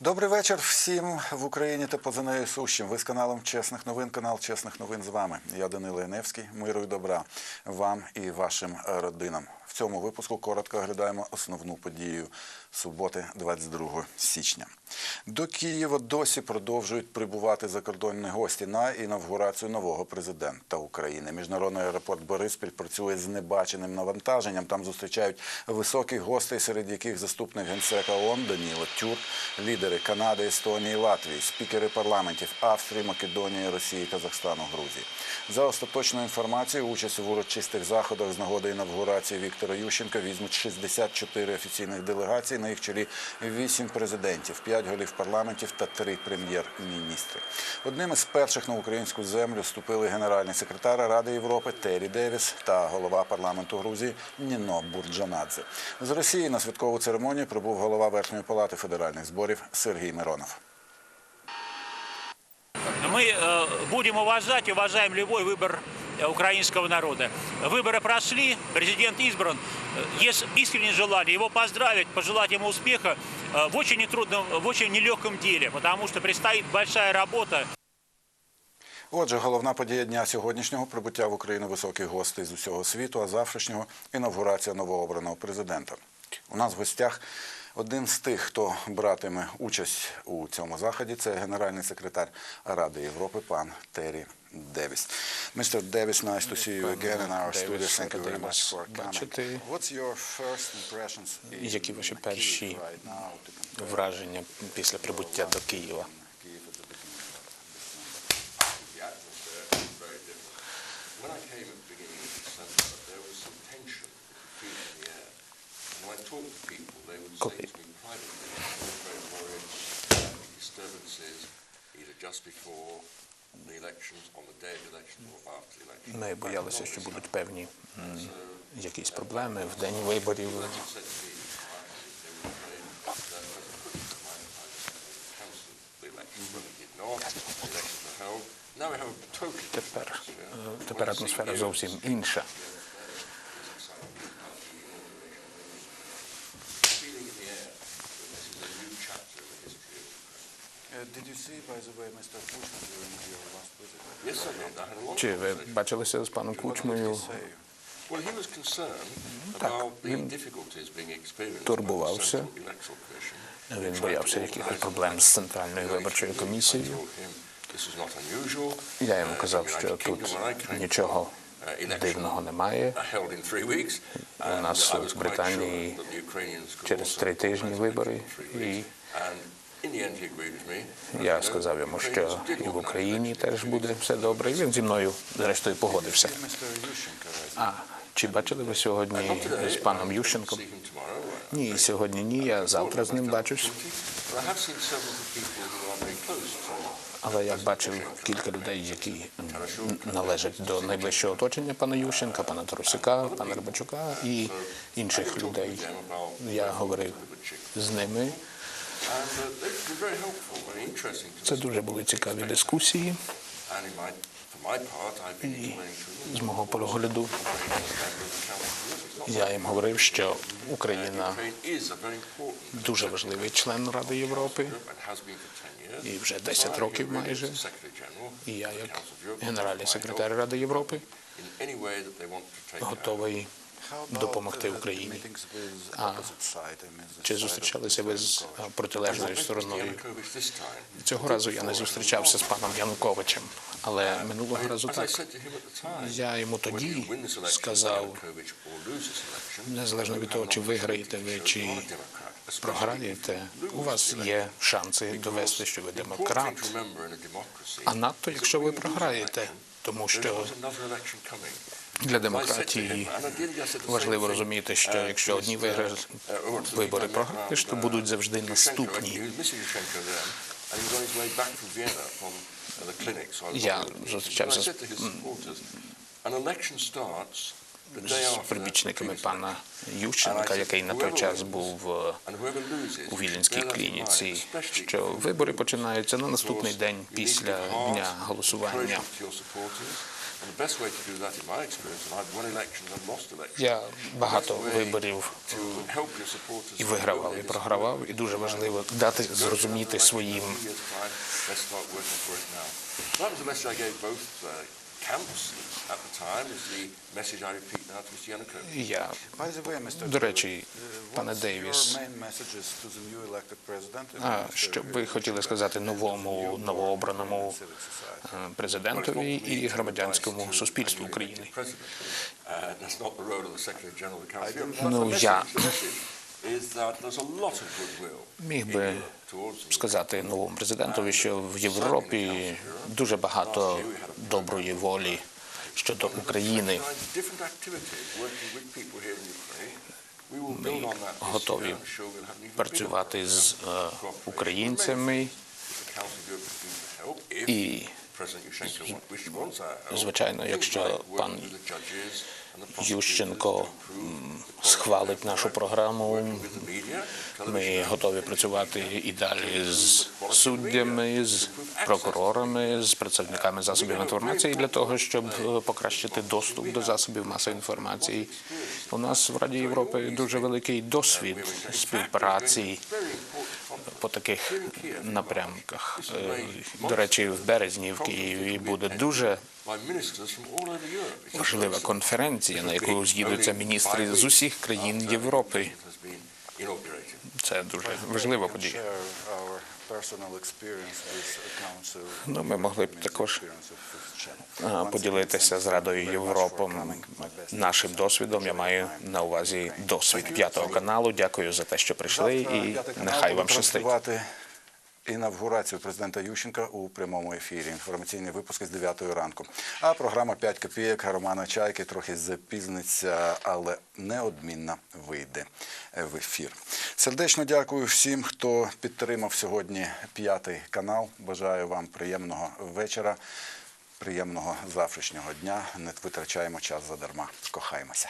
Добрий вечір всім в Україні та поза нею сущим. Ви з каналом Чесних новин, канал Чесних новин з вами. Я Данило Яневський. Миру і добра вам і вашим родинам. В цьому випуску коротко оглядаємо основну подію суботи, 22 січня. До Києва досі продовжують прибувати закордонні гості на інавгурацію нового президента України. Міжнародний аеропорт Бориспіль працює з небаченим навантаженням. Там зустрічають високих гостей, серед яких заступник генсека ООН Даніло Тюрк, лідери Канади, Естонії, Латвії, спікери парламентів Австрії, Македонії, Росії, Казахстану, Грузії. За остаточною інформацією, участь в урочистих заходах з нагоди інавгурації Віктора Ющенка візьмуть 64 офіційних делегацій, на їх чолі 8 президентів, 5 голів парламентів та 3 прем'єр-міністри. Одним із перших на українську землю вступили генеральний секретар Ради Європи Террі Девіс та голова парламенту Грузії Ніно Бурджанадзе. З Росії на святкову церемонію прибув голова Верхньої палати федеральних зборів Сергій Миронов. Мы э, будем уважать и уважаем любой выбор э, украинского народа. Выборы прошли, президент избран. Э, Есть искреннее желание его поздравить, пожелать ему успеха э, в очень нетрудном, в очень нелегком деле, потому что предстоит большая работа. Отже, головна подія дня сьогоднішнього прибуття в Україну високих гостей з усього світу, а завтрашнього інавгурація новообраного президента. У нас в гостях один з тих, хто братиме участь у цьому заході, це генеральний секретар Ради Європи, пан Террі Девіс. Містер Девіс, nice to see you again in our studio. Thank you very much for coming. What's your first impressions Які ваші перші враження після прибуття до Києва? Kyiv at the beginning of The atmosphere is very different. When I came at the beginning of December, there was some tension, feel in the air. And when I talked to people, they would say Copy. to me privately, they were very worried about the disturbances either just before the elections, on the day of the elections, or after the elections. Ми боялися, що будуть певні м, якісь проблеми в день виборів. They said to me, they were afraid that President Putin might have cancelled the elections, but he did not. The elections were held. Now we have a totally different Тепер, atmosphere. е, тепер атмосфера зовсім інша. feeling in the air that this is a new chapter in the history of Ukraine. Uh, Did you see, by the way, Mr. Putin during your last visit? Yes, I did. I had a lot Чи ви conversation. бачилися з паном What did Кучмою? say? Well, he was concerned about the difficulties being experienced by the турбувався. Central Electoral Commission. Він боявся якихось проблем з центральною виборчою I комісією. told him this is not unusual. Я йому Uh, казав, що тут нічого uh, дивного немає. held in three weeks. У нас в Британії через три тижні вибори, і Я сказав йому, що і в Україні теж буде все добре. І він зі мною зрештою погодився. А чи бачили ви сьогодні з паном Ющенком? Ні, сьогодні ні. Я завтра з ним бачусь. Але я бачив кілька людей, які належать до найближчого оточення пана Ющенка, пана Тарусяка, пана Рибачука і інших людей. Я говорив з ними. Uh, Це дуже були цікаві дискусії. І з мого погляду я їм говорив, що Україна дуже важливий член Ради Європи, Europe and has been for 10 years. і вже So 10 I років майже. І я, як генеральний секретар Ради Європи, готовий допомогти uh, Україні. А Чи зустрічалися ви з протилежною стороною? Цього разу я не зустрічався з паном Януковичем, але минулого разу так. Я йому тоді сказав, незалежно від того, чи виграєте ви, чи програєте, у вас є шанси довести, що ви демократ. А надто, якщо ви програєте, тому що для демократії важливо розуміти, що якщо одні вигра- вибори програєш, то будуть завжди наступні. Я зустрічався з, з прибічниками пана Ющенка, який на той час був е, у Віленській клініці, що вибори починаються на наступний день після дня голосування. And the best way to do that, in my experience, and I've won elections I've lost elections, Я багато виборів і вигравав, і програвав, і дуже важливо дати зрозуміти своїм. That was the message I gave both uh, camps at the time. Is the message I repeat now to Mr. Yanukovych. я By the way, Mr. До речі, пане Дейвіс, що ви хотіли сказати новому новообраному е, президентові і громадянському суспільству України? Uh, Ну, я міг би сказати новому президентові, що в Європі дуже багато доброї волі щодо України. this готові Працювати з е, українцями і звичайно, якщо пан Ющенко схвалить нашу програму. Ми готові працювати і далі з суддями, з прокурорами, з представниками засобів інформації для того, щоб е, покращити доступ до засобів масової інформації. У нас в Раді Європи дуже великий досвід співпраці. По таких напрямках. Е, До речі, в березні в Києві буде дуже важлива конференція, на яку з'їдуться міністри з усіх країн Європи. Це дуже важлива подія. Ну, ми могли б також поділитися з Радою Європи нашим досвідом. Я маю на увазі досвід п'ятого каналу. Дякую за те, що прийшли, і нехай вам щастить. Інавгурацію президента Ющенка у прямому ефірі. Інформаційний випуск з 9 ранку. А програма «5 копійок Романа Чайки трохи запізниться, але неодмінно вийде в ефір. Сердечно дякую всім, хто підтримав сьогодні п'ятий канал. Бажаю вам приємного вечора, приємного завтрашнього дня. Не витрачаємо час задарма. Кохаймося.